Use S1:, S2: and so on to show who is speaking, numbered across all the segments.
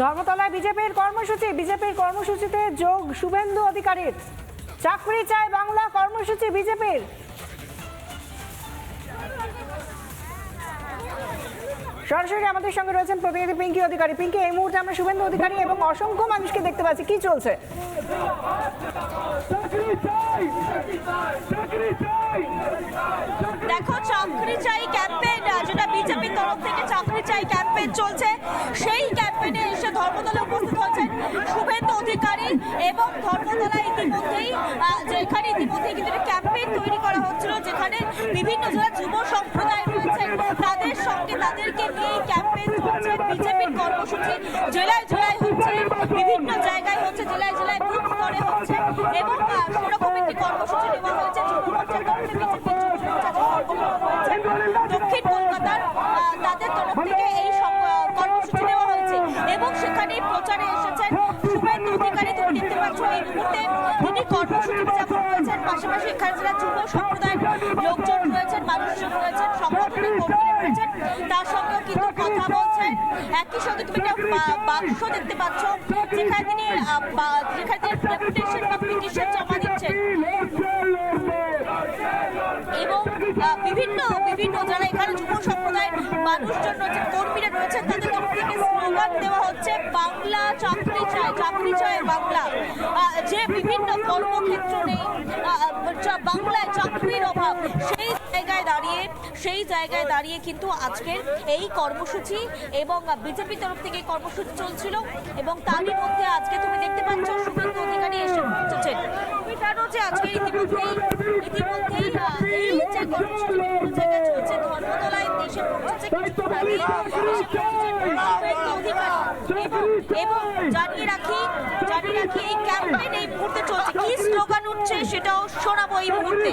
S1: ধর্মতলায় বিজেপির কর্মসূচি বিজেপির কর্মসূচিতে যোগ শুভেন্দু অধিকারীর। চাকরি চায় বাংলা কর্মসূচি বিজেপির। সরাসরি আমাদের সঙ্গে রয়েছেন প্রতিনিধি পিঙ্কি অধিকারী। পিঙ্কি এই মুহূর্তে আমরা শুভেন্দু অধিকারী এবং অসংখ্য মানুষকে দেখতে পাচ্ছি। কি চলছে?
S2: দেখো চাকরি চাই ক্যাম্পেইন যেটা বিজেপির তরফ থেকে চাকরি চাই ক্যাম্পেইন চলছে সেই ক্যাম্পেইনে এসে ধর্মতলা উপস্থিত হয়েছেন শুভেন্দু অধিকারী এবং ধর্মতলা ইতিমধ্যেই আহ, যেখানে ইতিমধ্যেই কিন্তু ক্যাম্পেইন তৈরি করা হচ্ছিল যেখানে বিভিন্ন যারা যুব সম্প্রদায় সঙ্গে তাদেরকে নিয়ে ক্যাম্পেইন চলছে বিজেপির কর্মসূচি জেলায় জেলায় হচ্ছে, বিভিন্ন জায়গায় হচ্ছে, জেলায় জেলায় বুথ স্তরে হচ্ছে এবং সেরকম একটি কর্মসূচি নেওয়া হয়েছে যুব মোর্চার তরফে বিজেপির কর্মসূচি দক্ষিণ কলকাতার তাদের তরফ থেকে এই কর্মসূচি নেওয়া হয়েছে এবং সেখানে প্রচারে এসেছেন শুভেন্দু অধিকারী, তুমি দেখতে পাচ্ছ এই মুহূর্তে তিনি কর্মসূচিতে যেমন রয়েছেন, পাশাপাশি এখানে যারা যুব সম্প্রদায়ের লোকজন রয়েছেন মানুষজন রয়েছেন তার সঙ্গেও কিন্তু কথা বলছেন একই সঙ্গে তুমি একটা বাক্স দেখতে পাচ্ছ যেখানে তিনি যেখানে তিনি ডেপুটেশন বা পিটিশন জমা দিচ্ছেন। এবং বিভিন্ন বিভিন্ন যারা এখানে যুব সম্প্রদায়ের মানুষজন রয়েছে কর্মীরা রয়েছেন তাদের থেকে স্লোগান দেওয়া হচ্ছে বাংলা চাকরি চাই চাকরি চাই বাংলা। যে বিভিন্ন কর্মক্ষেত্র নেই বাংলায় চাকরির অভাব, সেই জায়গায় দাঁড়িয়ে, সেই জায়গায় দাঁড়িয়ে কিন্তু আজকের এই কর্মসূচি এবং বিজেপি তরফ থেকে কর্মসূচি চলছিল এবং তারই মধ্যে আজকে তুমি দেখতে পাচ্ছ শুভেন্দু অধিকারী এসে পৌঁছেছেন টুইটারও যে আজকে ইতিমধ্যেই ইতিমধ্যেই এই যে কর্মসূচি চলছে ধর্মতলায়, দেশে পৌঁছেছে শুভেন্দু অধিকারী এবং জানিয়ে রাখি জানিয়ে রাখি, এই ক্যাম্পেইন এই মুহূর্তে চলছে। কি স্লোগান উঠছে সেটাও শোনাবো এই মুহূর্তে।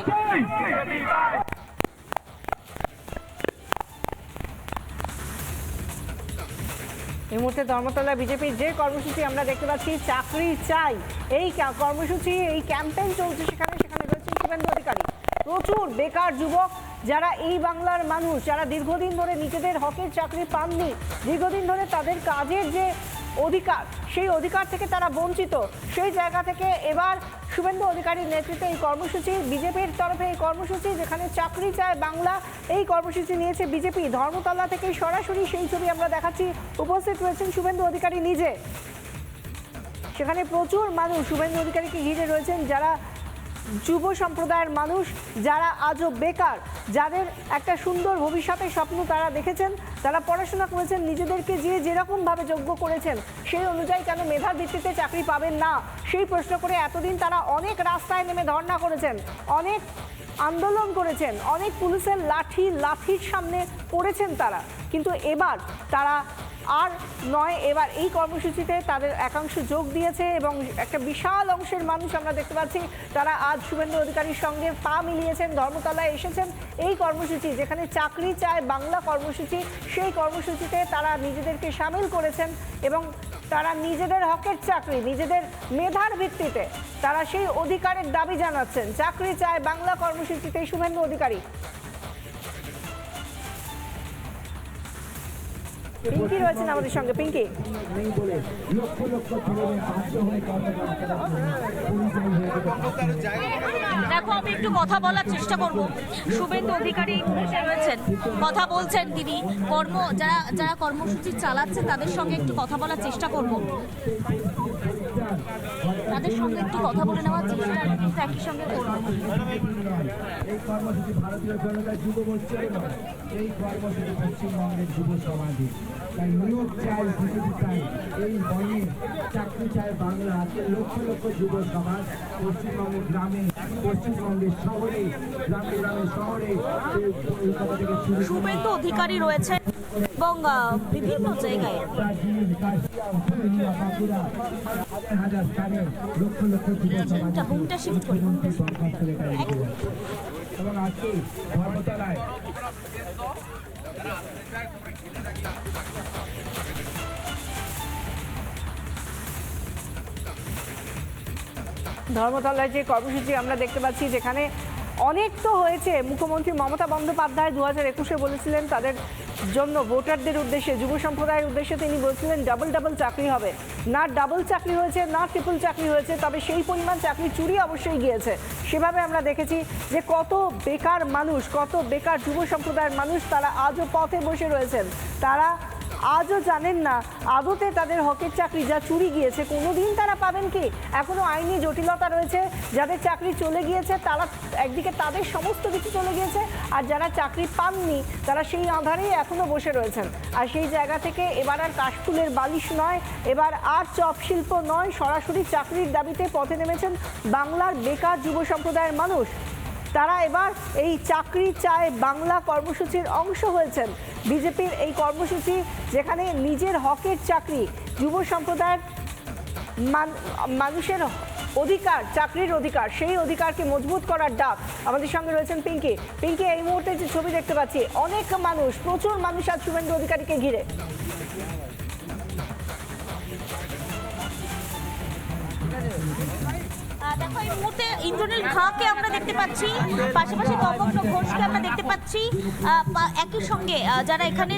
S1: এই মুহূর্তে ধর্মতলা বিজেপির যে কর্মসূচি আমরা দেখতে পাচ্ছি, চাকরি চাই। এই কর্মসূচি, এই ক্যাম্পেইন চলছে সেখানে সেখানে রয়েছেন শুভেন্দু অধিকারী। প্রচুর বেকার যুবক যারা এই বাংলার মানুষ, যারা দীর্ঘদিন ধরে নিজেদের হকের চাকরি পাননি, দীর্ঘদিন ধরে তাদের কাজের যে অধিকার, সেই অধিকার থেকে তারা বঞ্চিত। সেই জায়গা থেকে এবার শুভেন্দু অধিকারীর নেতৃত্বে এই কর্মসূচি, বিজেপির তরফে এই কর্মসূচি, যেখানে চাকরি চায় বাংলা, এই কর্মসূচি নিয়েছে বিজেপি। ধর্মতলা থেকে সরাসরি সেই ছবি আমরা দেখাচ্ছি। উপস্থিত রয়েছেন শুভেন্দু অধিকারী নিজে। সেখানে প্রচুর মানুষ, শুভেন্দু অধিকারীকে ঘিরে রয়েছেন? যারা যুব সম্প্রদায়ের মানুষ যারা আজও বেকার, যাদের একটা সুন্দর ভবিষ্যতের স্বপ্ন তারা দেখেছেন, তারা পড়াশোনা করেছেন, নিজেদেরকে যে যেরকমভাবে যোগ্য করেছেন, সেই অনুযায়ী কেন মেধার ভিত্তিতে চাকরি পাবেন না? সেই প্রশ্ন করে এতদিন তারা অনেক রাস্তায় নেমে ধর্ণা করেছেন, অনেক আন্দোলন করেছেন, অনেক পুলিশের লাঠি, লাঠির সামনে পড়েছেন তারা। কিন্তু এবার তারা আর নয়, এবার এই কর্মসূচিতে তাদের একাংশ যোগ দিয়েছে এবং একটা বিশাল অংশের মানুষ আমরা দেখতে পাচ্ছি, তারা আজ শুভেন্দু অধিকারীর সঙ্গে পা মিলিয়েছেন, ধর্মতলায় এসেছেন। এই কর্মসূচি, যেখানে চাকরি চায় বাংলা কর্মসূচি, সেই কর্মসূচিতে তারা নিজেদেরকে সামিল করেছেন এবং তারা নিজেদের হকের চাকরি, নিজেদের মেধার ভিত্তিতে তারা সেই অধিকারের দাবি জানাচ্ছেন। চাকরি চায় বাংলা কর্মসূচিতে শুভেন্দু অধিকারী। পিঙ্কি রয়েছেন আমাদের সঙ্গে। পিঙ্কি।
S2: দেখো, আমি একটু কথা বলার চেষ্টা করব। শুভেন্দু অধিকারী রয়েছেন। কথা বলছেন তিনি। কর্ম, যারা যারা কর্মসূচি চালাচ্ছে, তাদের সঙ্গে একটু কথা বলার চেষ্টা করব। তাদের সঙ্গে একটু কথা বলে নেওয়ার চেষ্টা কিন্তু একই সঙ্গে
S3: এই কর্মসূচি ভারতীয় জনতা যুব মোর্চার এই কর্মসূচি পশ্চিমবঙ্গের যুব সমাজে তাই নিয়োগ চাই বিজেপি চাই এই বনে চাকরি চায় বাংলা আজকে লক্ষ লক্ষ যুব সমাজ পশ্চিমবঙ্গের গ্রামে পশ্চিমবঙ্গের শহরে গ্রামে গ্রামে শহরে
S2: শুভেন্দু অধিকারী রয়েছে এবং বিভিন্ন জায়গায়।
S3: হাজার স্থানে লক্ষ লক্ষ যুব সমাজ
S2: করি।
S3: এবং আজকে ধর্মতলায়
S1: যে কর্মসূচি আমরা দেখতে পাচ্ছি যেখানে অনেক তো হয়েছে। মুখ্যমন্ত্রী মমতা বন্দ্যোপাধ্যায় দু হাজার একুশে বলেছিলেন তাদের জন্য ভোটারদের উদ্দেশ্যে, যুব সম্প্রদায়ের উদ্দেশ্যে তিনি বলছিলেন ডাবল ডাবল চাকরি হবে। না ডাবল চাকরি হয়েছে, না ট্রিপল চাকরি হয়েছে, তবে সেই পরিমাণ চাকরি চুরি অবশ্যই গিয়েছে। সেভাবে আমরা দেখেছি যে কত বেকার মানুষ, কত বেকার যুব সম্প্রদায়ের মানুষ তারা আজও পথে বসে রয়েছেন। তারা আজও জানেন না, আদতে তাদের হকের চাকরি যা চুরি গিয়েছে কোনো দিন তারা পাবেন কি? এখনও আইনি জটিলতা রয়েছে, যাদের চাকরি চলে গিয়েছে, তারা একদিকে তাদের সমস্ত কিছু চলে গিয়েছে, আর যারা চাকরি পাননি, তারা সেই আধারেই এখনও বসে রয়েছেন। আর সেই জায়গা থেকে এবার আর কাশফুলের বালিশ নয়, এবার আর চপ শিল্প নয়, সরাসরি চাকরির দাবিতে পথে নেমেছেন বাংলার বেকার যুব সম্প্রদায়ের মানুষ। তারা এবার এই চাকরি চায় বাংলা কর্মসূচির অংশ হয়েছেন। বিজেপির এই কর্মসূচি যেখানে নিজের হকের চাকরি, যুব সম্প্রদায়ের মানুষের অধিকার, চাকরির অধিকার, সেই অধিকারকে মজবুত করার ডাক আমাদের সঙ্গে রয়েছেন পিঙ্কি। পিঙ্কি, এই মুহূর্তে যে ছবি দেখতে পাচ্ছি, অনেক মানুষ, প্রচুর মানুষ আজ শুভেন্দু অধিকারীকে ঘিরে।
S2: দেখো, এই মুহূর্তে ইন্দ্রনীল খাঁকে আমরা দেখতে পাচ্ছি। পাশাপাশি তপব্র ঘোষকে আমরা দেখতে পাচ্ছি। একই সঙ্গে যারা এখানে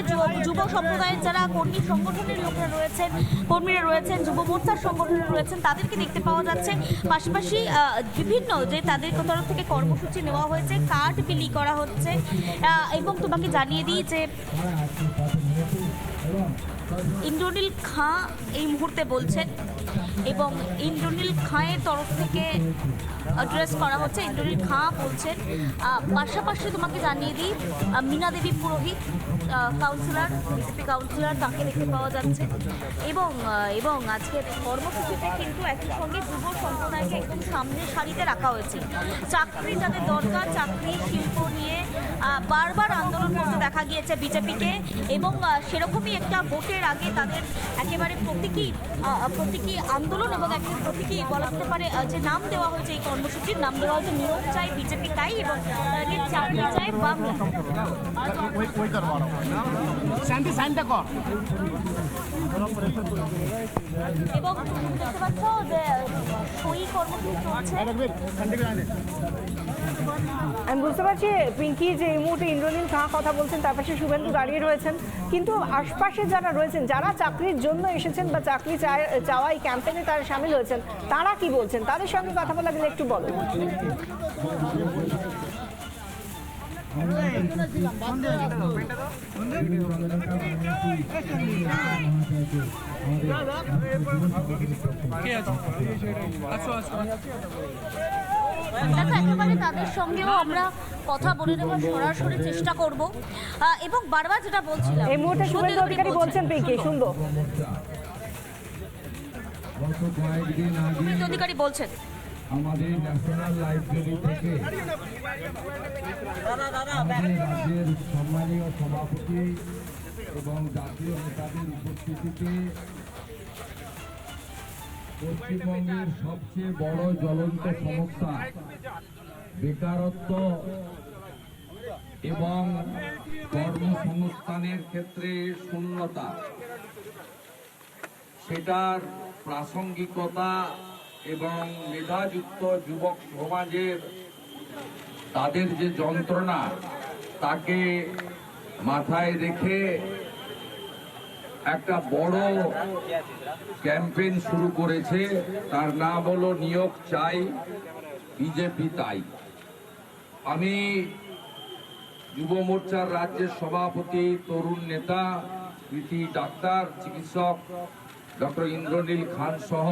S2: যুব সম্প্রদায়ের, যারা কর্মী সংগঠনের লোকরা রয়েছেন, কর্মীরা রয়েছেন, যুব মোর্চার সংগঠনে রয়েছেন, তাদেরকে দেখতে পাওয়া যাচ্ছে। পাশাপাশি বিভিন্ন যে তাদের তরফ থেকে কর্মসূচি নেওয়া হয়েছে, কার্ড বিলি করা হচ্ছে। এবং তোমাকে জানিয়ে দিই যে ইন্দ্রনীল খাঁ এই মুহূর্তে বলছেন এবং ইন্দ্রনীল খাঁয়ের তরফ থেকে অ্যাড্রেস করা হচ্ছে। ইন্দ্রনীল খাঁ বলছেন পাশাপাশি তোমাকে জানিয়ে দিই মীনা দেবী পুরোহিত কাউন্সিলর বিজেপি কাউন্সিলর তাকে দেখতে পাওয়া যাচ্ছে। এবং এবং আজকের কর্মসূচিতে কিন্তু একই সঙ্গে যুব সম্প্রদায়কে একদম সামনের সারিতে রাখা হয়েছে। চাকরি তাদের দরকার, চাকরি, শিল্প নিয়ে বারবার আন্দোলন করতে দেখা গিয়েছে বিজেপিকে। এবং সেরকমই একটা ভোটের আগে তাদের একেবারে প্রতীকী প্রতীকী আন্দোলন এবং একটা প্রতীকী বলা যেতে পারে যে নাম দেওয়া হয়েছে এই কর্মসূচির নাম দেওয়া হয়েছে নিয়োগ চাই বিজেপি তাই এবং তাদের চাকরি চাই বাংলা
S3: শান্তি সাইনটা কর।
S2: এবং দেখতে পাচ্ছ যে সই কর্মসূচি চলছে।
S1: আমি বুঝতে পারছি পিঙ্কি যে এই মুহূর্তে ইন্দ্রনীল খাঁ কথা বলছেন তার পাশে শুভেন্দু দাঁড়িয়ে রয়েছেন। কিন্তু আশপাশে যারা রয়েছেন যারা চাকরির জন্য এসেছেন বা চাকরি চাওয়া এই ক্যাম্পেইনে তারা সামিল হয়েছেন তারা কি বলছেন? তাদের সঙ্গে কথা বলা গেলে একটু বলো
S2: দেখো একেবারে তাদের সঙ্গেও আমরা কথা বলে নেওয়ার সরাসরি চেষ্টা করব। এবং বারবার যেটা বলছিলাম
S1: এই মুহূর্তে শুভেন্দু অধিকারী বলছেন পিঙ্কি শুনব।
S2: অধিকারী বলছেন।
S4: আমাদের ন্যাশনাল লাইব্রেরি থেকে আমাদের রাজ্যের সম্মানীয় সভাপতি এবং জাতীয় নেতাদের উপস্থিতিতে পশ্চিমবঙ্গের সবচেয়ে বড় জ্বলন্ত সমস্যা বেকারত্ব এবং কর্মসংস্থানের ক্ষেত্রে শূন্যতা। সেটার প্রাসঙ্গিকতা এবং মেধাযুক্ত যুবক সমাজের তাদের যে যন্ত্রণা, তাকে মাথায় রেখে একটা বড় ক্যাম্পেইন শুরু করেছে। তার নাম হলো নিয়োগ চাই, বিজেপি তাই। আমি যুব মোর্চার রাজ্যের সভাপতি, তরুণ নেতা, কৃতি ডাক্তার, চিকিৎসক ডক্টর ইন্দ্রনীল খান সহ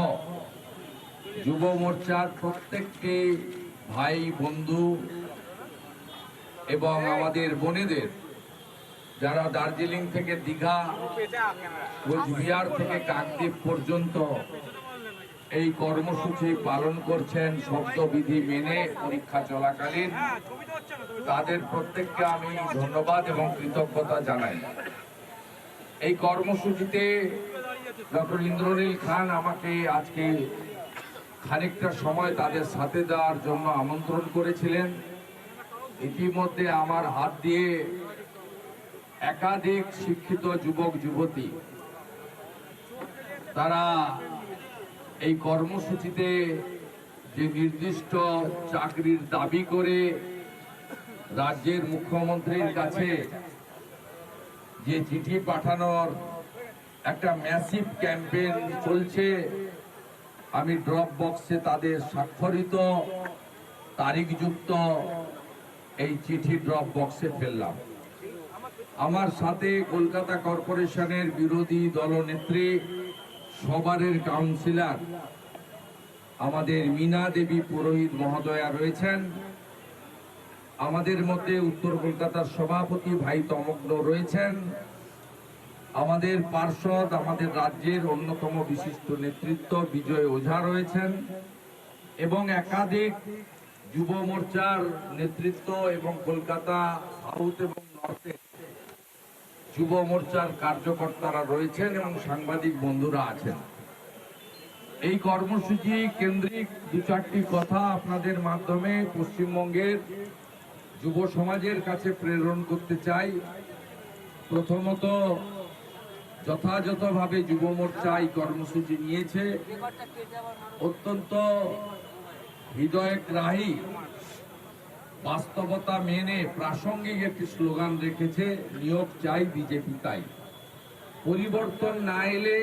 S4: যুব মোর্চার প্রত্যেকটি ভাই, বন্ধু এবং আমাদের বোনেদের যারা দার্জিলিং থেকে দীঘা, কোচবিহার থেকে কাকদ্বীপ পর্যন্ত এই কর্মসূচি পালন করছেন, শব্দবিধি মেনে পরীক্ষা চলাকালীন। তাদের প্রত্যেককে আমি ধন্যবাদ এবং কৃতজ্ঞতা জানাই। এই কর্মসূচিতে ডক্টর ইন্দ্রনীল খান আমাকে আজকে খানিকটা সময় তাদের সাথে দেওয়ার জন্য আমন্ত্রণ করেছিলেন। ইতিমধ্যে আমার হাত দিয়ে একাধিক শিক্ষিত যুবক, যুবতী, তারা এই কর্মসূচিতে যে নির্দিষ্ট চাকরির দাবি করে রাজ্যের মুখ্যমন্ত্রীর কাছে যে চিঠি পাঠানোর একটা ম্যাসিভ ক্যাম্পেইন চলছে। আমি ড্রপ বক্সে তাদের স্বাক্ষরিত, তারিখযুক্ত এই চিঠি ড্রপ বক্সে ফেললাম। আমার সাথে কলকাতা কর্পোরেশনের বিরোধী দলনেত্রী, সবারের কাউন্সিলর আমাদের মীনা দেবী পুরোহিত মহোদয়া রয়েছেন। আমাদের মধ্যে উত্তর কলকাতার সভাপতি ভাই তমগ্ন রয়েছেন। আমাদের পার্ষদ, আমাদের রাজ্যের অন্যতম বিশিষ্ট নেতৃত্ব বিজয় ওঝা রয়েছেন এবং একাধিক যুব মোর্চার নেতৃত্ব এবং কলকাতা সাউথ এবং নর্থে যুব মোর্চার কার্যকর্তারা রয়েছেন এবং সাংবাদিক বন্ধুরা আছেন। এই কর্মসূচি কেন্দ্রিক দু চারটি কথা আপনাদের মাধ্যমে পশ্চিমবঙ্গের যুব সমাজের কাছে প্রেরণ করতে চাই। প্রথমত যথাযথভাবে যুব মোর্চা এই কর্মসূচি নিয়েছে। অত্যন্ত হৃদয়গ্রাহী বাস্তবতা মেনে প্রাসঙ্গিক একটি স্লোগান রেখেছে, নিয়োগ চাই বিজেপি তাই। পরিবর্তন না এলে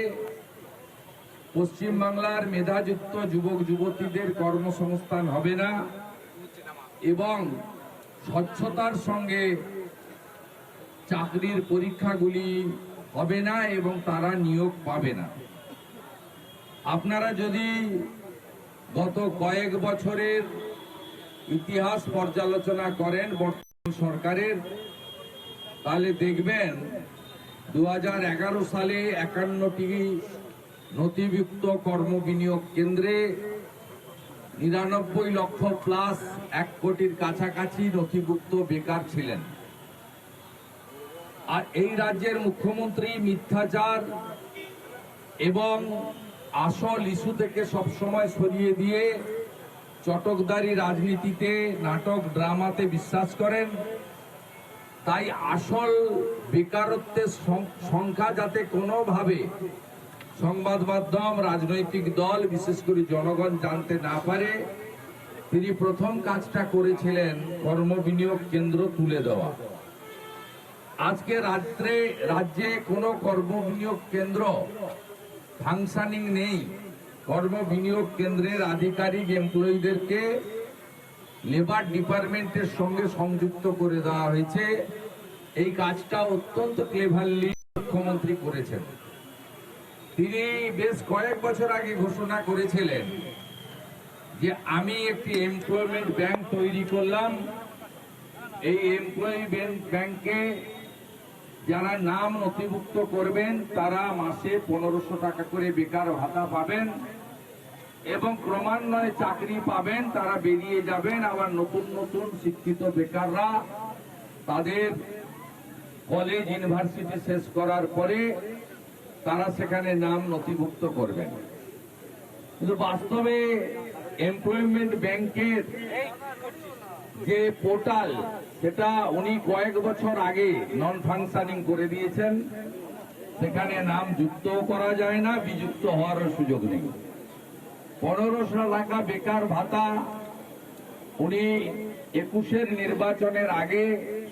S4: পশ্চিমবাংলার মেধাযুক্ত যুবক যুবতীদের কর্মসংস্থান হবে না এবং স্বচ্ছতার সঙ্গে চাকরির পরীক্ষাগুলি হবে না এবং তারা নিয়োগ পাবে না। আপনারা যদি গত কয়েক বছরের ইতিহাস পর্যালোচনা করেন বর্তমান সরকারের, তাহলে দেখবেন দু হাজার এগারো সালে একান্নটি নথিভুক্ত কর্ম বিনিয়োগ কেন্দ্রে নিরানব্বই লক্ষ প্লাস এক কোটির কাছাকাছি নথিভুক্ত বেকার ছিলেন। আর এই রাজ্যের মুখ্যমন্ত্রী মিথ্যাচার এবং আসল ইস্যু থেকে সবসময় সরিয়ে দিয়ে চটকদারি রাজনীতিতে, নাটক ড্রামাতে বিশ্বাস করেন। তাই আসল বেকারত্বের সংখ্যা যাতে কোনোভাবে সংবাদ মাধ্যম, রাজনৈতিক দল, বিশেষ করে জনগণ জানতে না পারে, তিনি প্রথম কাজটা করেছিলেন কর্মবিনিয়োগ কেন্দ্র তুলে দেওয়া। আজকে রাত্রে রাজ্যে কোনো কর্মবিনিয়োগ কেন্দ্র ফাংশনিং নেই। কর্ম বিনিয়োগ কেন্দ্রের আধিকারিক এমপ্লয়ীদেরকে লেবার ডিপার্টমেন্টের সঙ্গে সংযুক্ত করে দেওয়া হয়েছে। এই কাজটা অত্যন্ত ক্লেভারলি মুখ্যমন্ত্রী করেছেন। তিনি বেশ কয়েক বছর আগে ঘোষণা করেছিলেন যে আমি একটি এমপ্লয়মেন্ট ব্যাংক তৈরি করলাম। এই এমপ্লয়ি ব্যাংকে যারা নাম নথিভুক্ত করবেন, তারা মাসে পনেরোশো টাকা করে বেকার ভাতা পাবেন এবং ক্রমান্বয়ে চাকরি পাবেন, তারা বেরিয়ে যাবেন। আবার নতুন নতুন শিক্ষিত বেকাররা তাদের কলেজ ইউনিভার্সিটি শেষ করার পরে তারা সেখানে নাম নথিভুক্ত করবেন। কিন্তু বাস্তবে এমপ্লয়মেন্ট ব্যাংকের যে পোর্টাল সেটা উনি কয়েক বছর আগে নন ফাংশনিং করে দিয়েছেন, সেখানে নাম যুক্তও করা যায় না, বিযুক্ত হওয়ারও সুযোগ নেই। পনেরোশো টাকা বেকার ভাতা, উনি একুশের নির্বাচনের আগে,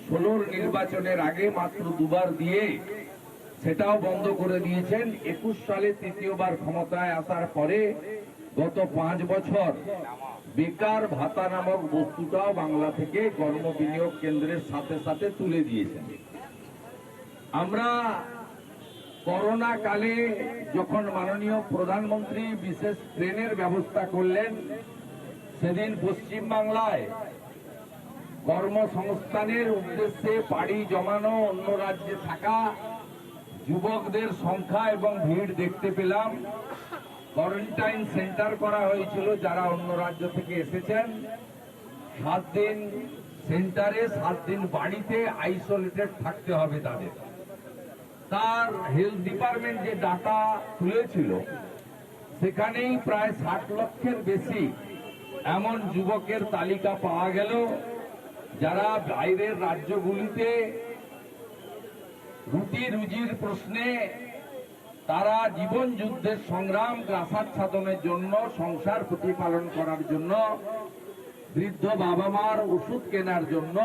S4: ষোলোর নির্বাচনের আগে মাত্র দুবার দিয়ে সেটাও বন্ধ করে দিয়েছেন। একুশ সালে তৃতীয়বার ক্ষমতায় আসার পরে গত পাঁচ বছর বেকার ভাতা নামক বস্তুটাও বাংলা থেকে কর্ম বিনিয়োগ কেন্দ্রের সাথে সাথে তুলে দিয়েছেন। আমরা করোনা কালে যখন মাননীয় প্রধানমন্ত্রী বিশেষ ট্রেনের ব্যবস্থা করলেন, সেদিন পশ্চিম বাংলায় কর্মসংস্থানের উদ্দেশ্যে পাড়ি জমানো, অন্য রাজ্যে থাকা যুবকদের সংখ্যা এবং ভিড় দেখতে পেলাম। কোয়ারেন্টাইন সেন্টার করা হয়েছিল, যারা অন্য রাজ্য থেকে এসেছেন। সাত দিন সেন্টারে সাত দিন বাড়িতে আইসোলেটেড থাকতে হবে তাদের। তার হেলথ ডিপার্টমেন্ট যে ডাটা তুলেছিল, সেখানেই প্রায় ষাট লক্ষের বেশি এমন যুবকের তালিকা পাওয়া গেল, যারা বাইরের রাজ্যগুলিতে রুটি রুজির প্রশ্নে তারা জীবন যুদ্ধের সংগ্রাম গ্রাসাচ্ছাদনের জন্য, সংসার প্রতিপালন করার জন্য, বৃদ্ধ বাবা মার ওষুধ কেনার জন্য,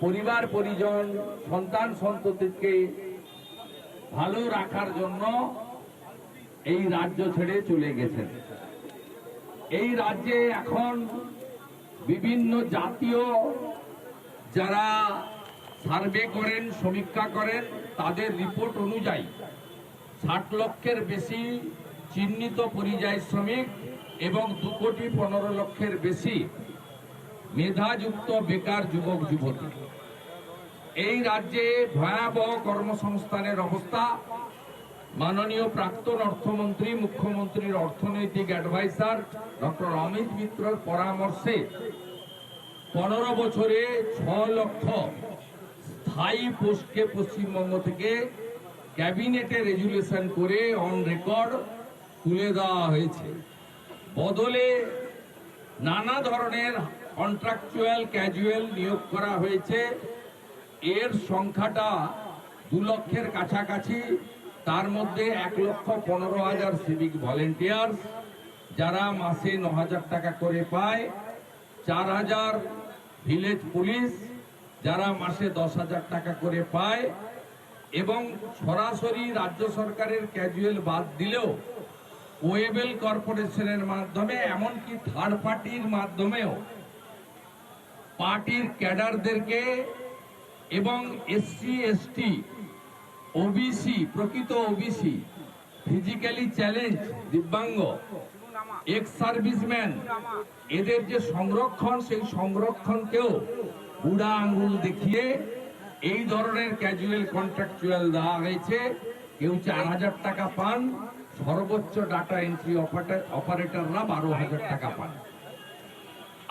S4: পরিবার, পরিজন, সন্তান, সন্ততিকে ভালো রাখার জন্য এই রাজ্য ছেড়ে চলে গেছেন। এই রাজ্যে এখন বিভিন্ন জাতীয় যারা সার্ভে করেন, সমীক্ষা করেন, তাদের রিপোর্ট অনুযায়ী ষাট লক্ষের বেশি চিহ্নিত পরিযায়ী শ্রমিক এবং দু কোটি পনেরো লক্ষের বেশি মেধাযুক্ত বেকার যুবক, যুবতী। এই রাজ্যে ভয়াবহ কর্মসংস্থানের অবস্থা। মাননীয় প্রাক্তন অর্থমন্ত্রী, মুখ্যমন্ত্রীর অর্থনৈতিক অ্যাডভাইসার ডক্টর অমিত মিত্রর পরামর্শে পনেরো বছরে ছ লক্ষ স্থায়ী পোস্টকে পশ্চিমবঙ্গ থেকে ক্যাবিনেটে রেজুলেশন করে অন রেকর্ড তুলে দেওয়া হয়েছে। বদলে নানা ধরনের কন্ট্রাকচুয়াল ক্যাজুয়াল নিয়োগ করা হয়েছে। এর সংখ্যাটা দু লক্ষের কাছাকাছি। তার মধ্যে এক লক্ষ পনেরো হাজার সিভিক ভলেন্টিয়ার যারা মাসে ন হাজার টাকা করে পায়। চার হাজার ভিলেজ পুলিশ যারা মাসে দশ হাজার টাকা করে পায়। এবং সরাসরি রাজ্য সরকারের ক্যাজুয়াল বাদ দিলেও ওয়েবেল কর্পোরেশনের মাধ্যমে, এমনকি থার্ড পার্টির মাধ্যমেও পার্টির ক্যাডারদেরকে এবং এসসি, এসটি, ওবিসি, প্রকৃত OBC, physically challenge, divyang ex serviceman এদের যে সংরক্ষণ, সেই সংরক্ষণকেও বুড়া আঙ্গুল দেখিয়ে এই ধরনের ক্যাজুয়াল কন্ট্রাকচুয়াল দেওয়া হয়েছে। কেউ চার হাজার টাকা পান, সর্বোচ্চ ডাটা এন্ট্রি অপারেটররা বারো হাজার টাকা পান।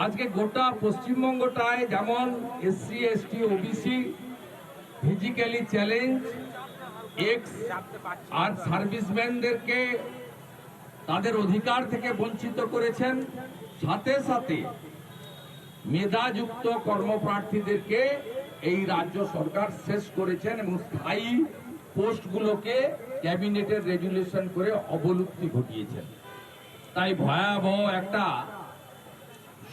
S4: আজকে গোটা পশ্চিমবঙ্গটায় যেমন SC ST OBC physically challenge ex আর সার্ভিসম্যানদেরকে তাদের অধিকার থেকে বঞ্চিত করেছেন। সাথে সাথে মেধাযুক্ত কর্মপ্রার্থীদেরকে এই রাজ্য সরকার শেষ করেছেন এবং স্থায়ী পোস্টগুলোকে ক্যাবিনেটের রেজুলেশন করে অবলুপ্তি ঘটিয়েছেন। তাই ভয়াবহ একটা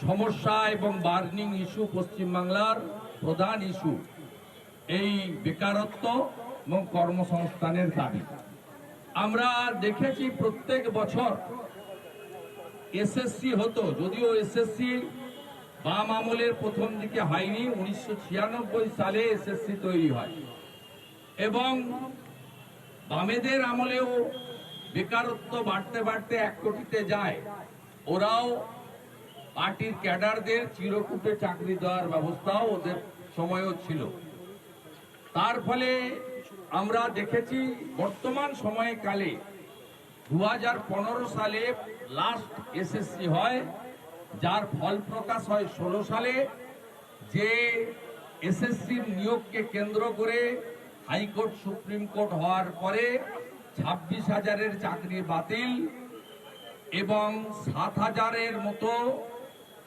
S4: সমস্যা এবং বার্নিং ইস্যু পশ্চিমবাংলার প্রধান ইস্যু, এই বেকারত্ব এবং কর্মসংস্থানের দাবি। আমরা দেখেছি প্রত্যেক বছর এসএসসি হতো, যদিও এসএসসি বাম আমলের প্রথম দিকে হয়নি, উনিশশো ছিয়ানব্বই সালে এসএসসি তৈরি হয়। এবং বামেদের আমলেও বেকারত্ব বাড়তে বাড়তে এক কোটিতে যায়। ওরাও পার্টির ক্যাডারদের চিরকুটে চাকরি দেওয়ার ব্যবস্থাও ওদের সময়ও ছিল। তার ফলে আমরা দেখেছি বর্তমান সময়কালে দু হাজার পনেরো সালে লাস্ট এসএসসি হয় যার ফল প্রকাশ হয় ষোলো সালে, যে এসএসসির নিয়োগকে কেন্দ্র করে হাইকোর্ট, সুপ্রিম কোর্ট হওয়ার পরে ছাব্বিশ হাজারের চাকরি বাতিল এবং সাত হাজারের মতো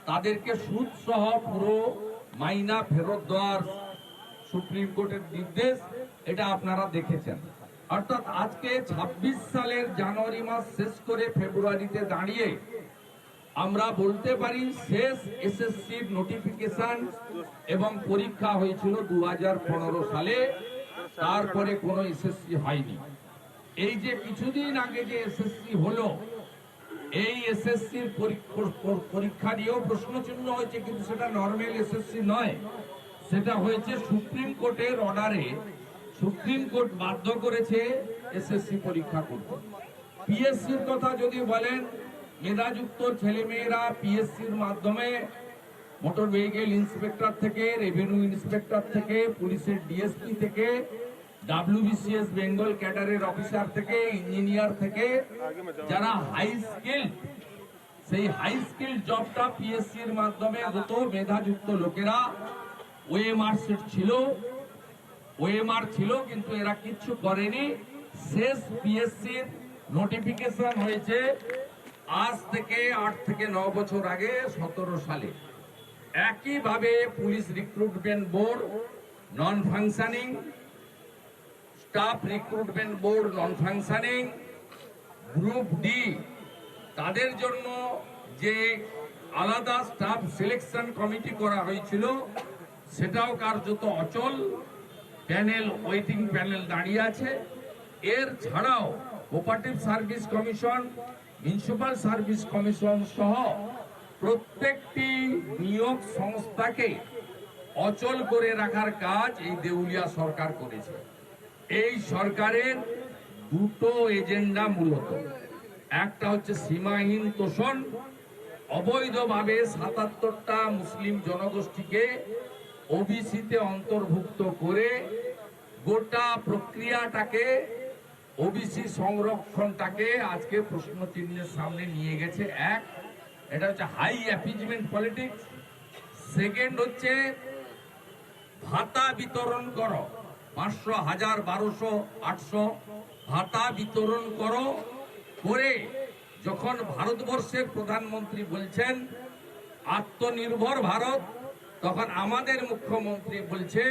S4: তাদেরকে সুদ সহ পুরো মাইনা ফেরত দেওয়ার সুপ্রিম কোর্টের নির্দেশ, এটা আপনারা দেখেছেন। অর্থাৎ আজকে ২৬ সালের জানুয়ারি মাস শেষ করে ফেব্রুয়ারিতে দাঁড়িয়ে আমরা বলতে পারি শেষ এসএসসির নোটিফিকেশন এবং পরীক্ষা হয়েছিল দু হাজার পনেরো সালে। তারপরে কোনো এসএসসি হয়নি। এই যে কিছুদিন আগে যে এসএসসি হলো, এই এসএসসির পরীক্ষা নিয়েও প্রশ্ন চিহ্ন হয়েছে, কিন্তু সেটা নর্মাল এসএসসি নয়। সেটা হয়েছে সুপ্রিম কোর্টের অর্ডারে সুপ্রিম কোর্ট বাধ্য করেছে এসএসসি পরীক্ষা করতে। পিএসসির কথা যদি বলেন মেধাযুক্ত ছেলেমেয়েরা পিএসসির মাধ্যমে মোটর ভেহিকেল ইন্সপেক্টর থেকে, রেভিনিউ ইন্সপেক্টর থেকে, পুলিশের ডিএসপি থেকে ডাব্লিউবিসিএস বেঙ্গল ক্যাডারের অফিসার থেকে, ইঞ্জিনিয়ার থেকে, যারা হাই স্কিল সেই হাই স্কিল জবটা পিএসসির মাধ্যমে হতো মেধাযুক্ত লোকেরা ওএমআর সিট ছিল ওএমআর ছিল, কিন্তু এরা কিচ্ছু করেনি। শেষ পিএসসির নোটিফিকেশন হয়েছে আজ থেকে আট থেকে ন বছর আগে সতেরো সালে একইভাবে police recruitment board non functioning staff recruitment board non functioning group D তাদের জন্য যে আলাদা স্টাফ সিলেকশন কমিটি করা হয়েছিল, সেটাও কার্যত অচল। প্যানেল ওয়েটিং প্যানেল দাঁড়িয়ে আছে। এর ছাড়াও cooperative service commission municipal service commission সহ প্রত্যেকটি নিয়োগ সংস্থাকে অচল করে রাখার কাজ এই দেউলিয়া সরকার করেছে। এই সরকারের দুটো এজেন্ডা মূলত। একটা হচ্ছে সীমাহীন তোষণ, অবৈধভাবে সাতাত্তরটা মুসলিম জনগোষ্ঠীকে ওবিসিতে অন্তর্ভুক্ত করে গোটা প্রক্রিয়াটাকে ওবিসি সংরক্ষণটাকে আজকে প্রশ্ন চিহ্নের সামনে নিয়ে গেছে এক, এটা হচ্ছে হাই অ্যাপিজমেন্ট পলিটিক্স সেকেন্ড হচ্ছে ভাতা বিতরণ করো, পাঁচশো, হাজার, বারোশো, আটশো। ভাতা বিতরণ করো করে যখন ভারতবর্ষের প্রধানমন্ত্রী বলছেন, আত্মনির্ভর ভারত, তখন আমাদের মুখ্যমন্ত্রী বলছে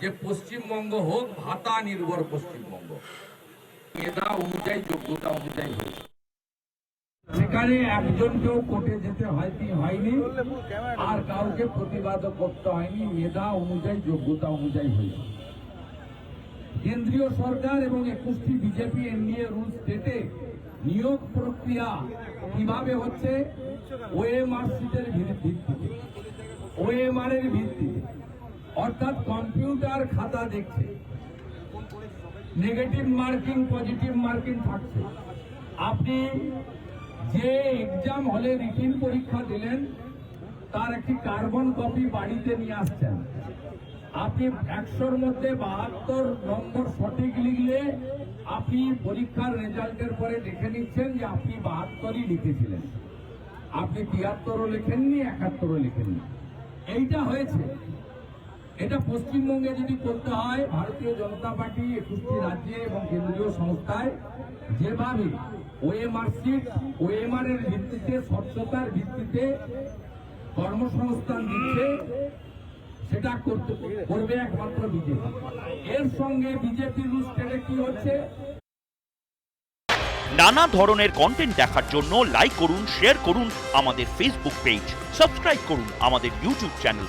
S4: যে পশ্চিমবঙ্গ হোক, ভাতা নির্ভর পশ্চিমবঙ্গ। মেধা অনুযায়ী, যোগ্যতা অনুযায়ী হয়েছে। সেখানে একজনকেও কোর্টে যেতে হয়নি হয়নি। আর কাউকে প্রতিবাদ করতে হয়নি। মেধা অনুযায়ী, যোগ্যতা অনুযায়ী হয়েছে। কেন্দ্রীয় সরকার এবং একুশটি বিজেপি এনডিএ রুল স্টেটে নিয়োগ প্রক্রিয়া কীভাবে হচ্ছে? ওএমআর সিটের ভিত্তিতে। ওএমআর এর ভিত্তিতে। অর্থাৎ কম্পিউটার খাতা দেখছে নেগেটিভ মার্কিং, পজিটিভ মার্কিং থাকছে। আপনি যে এক্সাম হলে রিটিন পরীক্ষা দিলেন, তার একটি কার্বন কপি বাড়িতে নিয়ে আসছেন। আপনি একশোর মধ্যে বাহাত্তর নম্বর সঠিক লিখলে আপনি পরীক্ষার রেজাল্টের পরে দেখে নিচ্ছেন যে আপনি বাহাত্তরই লিখেছিলেন। আপনি তিয়াত্তরও লেখেননি, একাত্তরও লিখেননি। এইটা হয়েছে। এটা পশ্চিমবঙ্গে যদি করতে হয়, ভারতীয় জনতা পার্টি একুশটি রাজ্যে এবং কেন্দ্রীয় সংস্থায় যেভাবে ওএমআর সিট ওএমআর এর ভিত্তিতে, স্বচ্ছতার ভিত্তিতে কর্মসংস্থান দিচ্ছে, সেটা করতে করবে একমাত্র বিজেপি। এর সঙ্গে বিজেপির রুস্টেটে কি হচ্ছে?
S5: নানা ধরনের কন্টেন্ট দেখার জন্য লাইক করুন শেয়ার করুন আমাদের ফেসবুক পেজ সাবস্ক্রাইব করুন আমাদের ইউটিউব চ্যানেল